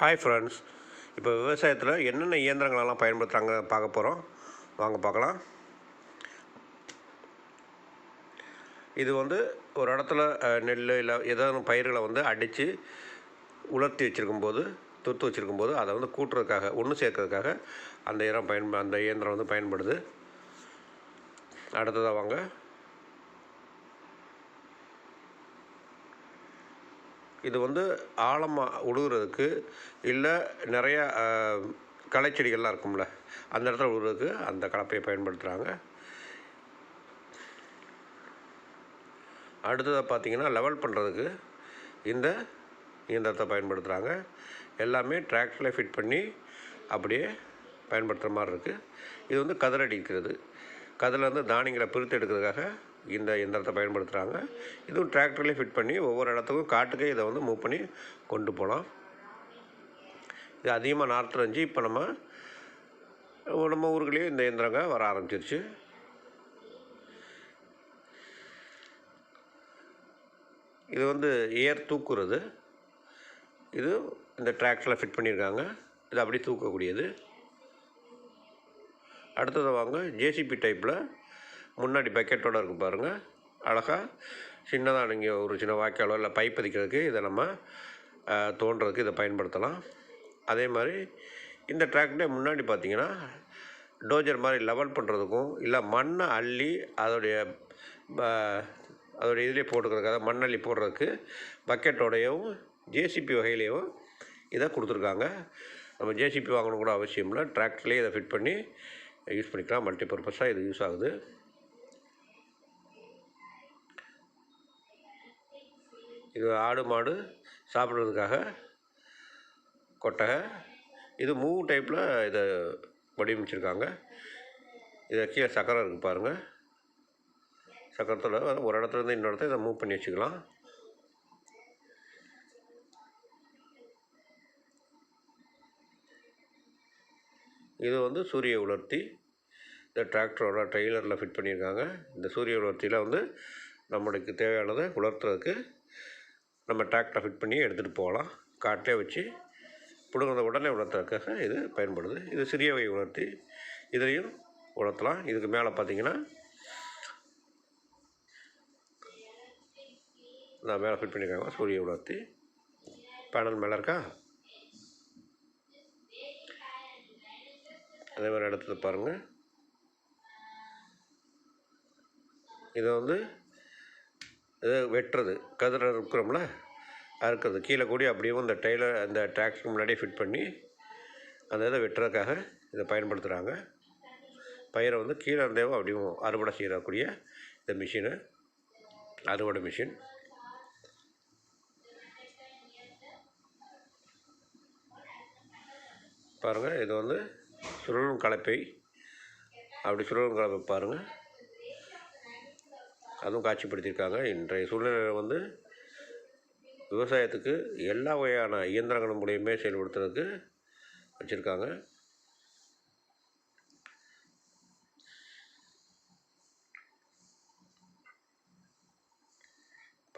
Hi friends இப்போ விவசாயத்தில் என்னென்ன இயந்திரங்களெல்லாம் பயன்படுத்துகிறாங்க பார்க்க போகிறோம் வாங்க பார்க்கலாம். இது வந்து ஒரு இடத்துல நெல் இல்லை ஏதாவது பயிர்களை வந்து அடித்து உலர்த்தி வச்சுருக்கும்போது துத்து வச்சுருக்கும்போது அதை வந்து கூட்டுறதுக்காக ஒன்று சேர்க்கறதுக்காக அந்த இயந்திரம் பயன் அந்த இயந்திரம் வந்து பயன்படுது. அடுத்ததாக வாங்க. இது வந்து ஆழமாக உழுகுறதுக்கு இல்லை நிறைய களைச்செடிகள்லாம் இருக்கும்ல அந்த இடத்துல உழுகுறதுக்கு அந்த கலப்பையை பயன்படுத்துகிறாங்க அடுத்ததாக பார்த்திங்கன்னா லெவல் பண்ணுறதுக்கு இந்த இயந்திரத்தை பயன்படுத்துகிறாங்க எல்லாமே டிராக்டரில் ஃபிட் பண்ணி அப்படியே பயன்படுத்துகிற மாதிரி இருக்குது இது வந்து கதிரடிக்கிறது கதிரில் வந்து தானியங்களை பிரித்து எடுக்கிறதுக்காக இந்த இயந்திரத்தை பயன்படுத்துகிறாங்க இதுவும் டிராக்டர்லேயே ஃபிட் பண்ணி ஒவ்வொரு இடத்துக்கும் காட்டுக்கே இதை வந்து மூவ் பண்ணி கொண்டு போகலாம். இது அதிகமாக நார்த்தில் இருந்துச்சு இப்போ நம்ம நம்ம ஊருக்குள்ளேயே இந்த இயந்திரங்க வர ஆரம்பிச்சிருச்சு. இது வந்து ஏர் தூக்குறது. இது இந்த டிராக்டரில் ஃபிட் பண்ணியிருக்காங்க. இது அப்படியே தூக்கக்கூடியது. அடுத்தது வாங்க ஜேசிபி டைப்பில் முன்னாடி பக்கெட்டோட இருக்கும் பாருங்கள் அழகாக சின்னதாக நீங்கள் ஒரு சின்ன வாய்க்காலோ இல்லை பைப் பதிக்கிறதுக்கு இதை நம்ம தோன்றதுக்கு இதை பயன்படுத்தலாம். அதே மாதிரி இந்த டிராக்டரே முன்னாடி பார்த்தீங்கன்னா டோஜர் மாதிரி லெவல் பண்ணுறதுக்கும் இல்லை மண்ணை அள்ளி அதோடைய அதோடைய இதிலே போட்டுக்கிறதுக்காக மண் அள்ளி போடுறதுக்கு பக்கெட்டோடையும் ஜேசிபி வகையிலையும் இதை கொடுத்துருக்காங்க. நம்ம ஜேசிபி வாங்கணும் கூட அவசியம் இல்லை. டிராக்டர்லேயே இதை ஃபிட் பண்ணி யூஸ் பண்ணிக்கலாம். மல்டிபர்பஸாக இது யூஸ் ஆகுது. இது ஆடு மாடு சாப்பிட்றதுக்காக கொட்டகை. இது மூணு டைப்பில் இதை வடிவமைச்சிருக்காங்க. இதை கீழே சக்கரம் இருக்குது பாருங்கள் சக்கரத்தில் ஒரு இடத்துல இருந்து இன்னொரு இடத்த இதை மூவ் பண்ணி வச்சுக்கலாம். இது வந்து சூரிய உலர்த்தி. இந்த டிராக்டரோட ட்ரெய்லரில் ஃபிட் பண்ணியிருக்காங்க. இந்த சூரிய உலர்த்தியில் வந்து நம்மளுக்கு தேவையானதை உலர்த்துறதுக்கு நம்ம டிராக்டரை ஃபிட் பண்ணி எடுத்துகிட்டு போகலாம். காட்டிலே வச்சு பிடுங்கிறத உடனே உணர்த்துறதுக்காக இது பயன்படுது. இது சிறிய வகை உணர்த்தி. இதுலேயும் உணர்த்தலாம். இதுக்கு மேலே பார்த்தீங்கன்னா நான் மேலே ஃபிட் பண்ணியிருக்காங்க. சூரிய உணர்த்தி. பேனல் மேலே இருக்கா? அதே மாதிரி இடத்துல பாருங்கள் இதை வந்து இது வெட்டுறது. கதிரை இருக்கிறோம்ல அறுக்கிறது. கீழே கூடி அப்படியே இந்த டெய்லர் அந்த டிராக்டருக்கு முன்னாடியே ஃபிட் பண்ணி அந்த இதை வெட்டுறதுக்காக இதை பயன்படுத்துகிறாங்க பயிரை வந்து கீழே இருந்தேவும் அப்படியும் அறுவடை செய்யக்கூடிய இந்த மிஷினு அறுவடை மிஷின். பாருங்கள் இது வந்து சுழலும் கலப்பை. அப்படி சுழலும் கலப்பை பாருங்கள் அதுவும் காட்சிப்படுத்தியிருக்காங்க. இன்றைய சூழ்நிலையில் வந்து விவசாயத்துக்கு எல்லா வகையான இயந்திரங்கள் மூலியமே செயல்படுத்துறதுக்கு வச்சுருக்காங்க.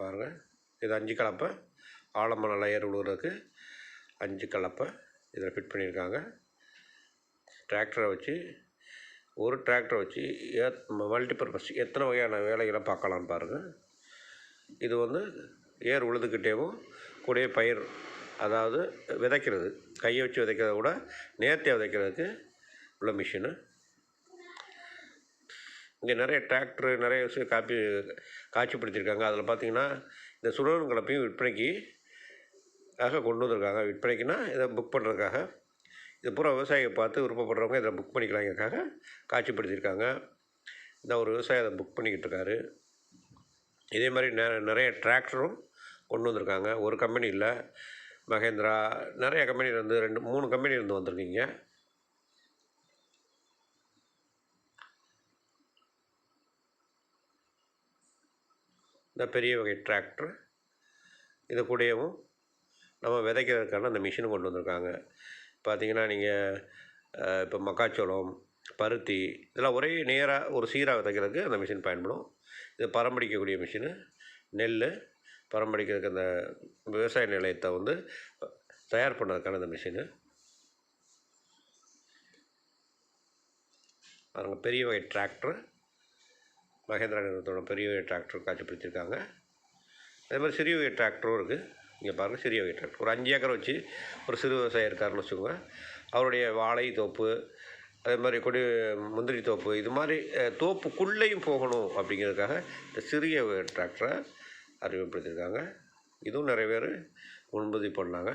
பாருங்கள் இது அஞ்சு கலப்பை. ஆழமான லயர் விழுகிறதுக்கு அஞ்சு கலப்பை இதில் ஃபிட் பண்ணியிருக்காங்க. டிராக்டரை வச்சு ஒரு டிராக்டரை வச்சு மல்டிபர்பஸ் எத்தனை வகையான வேலைகளை பார்க்கலாம் பாருங்கள் இது வந்து ஏர் உழுதுகிட்டேவும் கூடயே பயிர் அதாவது விதைக்கிறது. கையை வச்சு விதைக்கிறத விட நேர்த்தியாக விதைக்கிறதுக்கு உள்ள மிஷினு இங்கே நிறைய டிராக்டர் நிறைய விஷயம் காப்பி காட்சிப்படுத்தியிருக்காங்க அதில் பார்த்தீங்கன்னா இந்த சுழலும் கலப்பையும் விற்பனைக்கு ஆக கொண்டு வந்திருக்காங்க. விற்பனைக்குன்னா இதை புக் பண்ணுறதுக்காக இது பூரா விவசாயியை பார்த்து விருப்பப்படுறவங்க இதில் புக் பண்ணிக்கலாங்கிறக்காக காட்சிப்படுத்தியிருக்காங்க. இந்த ஒரு விவசாயி அதை புக் பண்ணிக்கிட்டு இருக்காரு இதே மாதிரி நெ நிறைய டிராக்டரும் கொண்டு வந்திருக்காங்க. ஒரு கம்பெனி இல்லை. மகேந்திரா நிறைய கம்பெனிலேருந்து ரெண்டு மூணு கம்பெனிலேருந்து வந்திருக்கீங்க. இந்த பெரிய வகை டிராக்டர் இது கூடயும் நம்ம விதைக்கிறதுக்கான அந்த மிஷினும் கொண்டு வந்திருக்காங்க. பார்த்தீங்கன்னா நீங்கள் இப்போ மக்காச்சோளம் பருத்தி இதெல்லாம் ஒரே நேராக ஒரு சீராக விதைக்கிறதுக்கு அந்த மிஷின் பயன்படும். இது பரம்படிக்கக்கூடிய மிஷினு நெல் பரம்படிக்கிறதுக்கு அந்த விவசாய நிலையத்தை வந்து தயார் பண்ணதுக்கான அந்த மிஷினு பாருங்க பெரிய வகை டிராக்டர் மகேந்திரா நிறுவனத்தோட பெரிய வகை டிராக்டர் காட்சிப்படுத்தியிருக்காங்க. அதே மாதிரி சிறிய வகை டிராக்டரும் இருக்குது இங்கே பாருங்கள் சிறிய வகை ஒரு அஞ்சு ஏக்கர் வச்சு ஒரு சிறு விவசாயம் இருக்காருன்னு வச்சுக்கோங்க. அவருடைய வாழை தோப்பு அதே மாதிரி கொடி முந்திரி தோப்பு இது மாதிரி தோப்புக்குள்ளேயும் போகணும் அப்படிங்கிறதுக்காக இந்த சிறிய டிராக்டரை அறிமுகப்படுத்தியிருக்காங்க. இதுவும் நிறைய பேர் முன்பதிவு பண்ணாங்க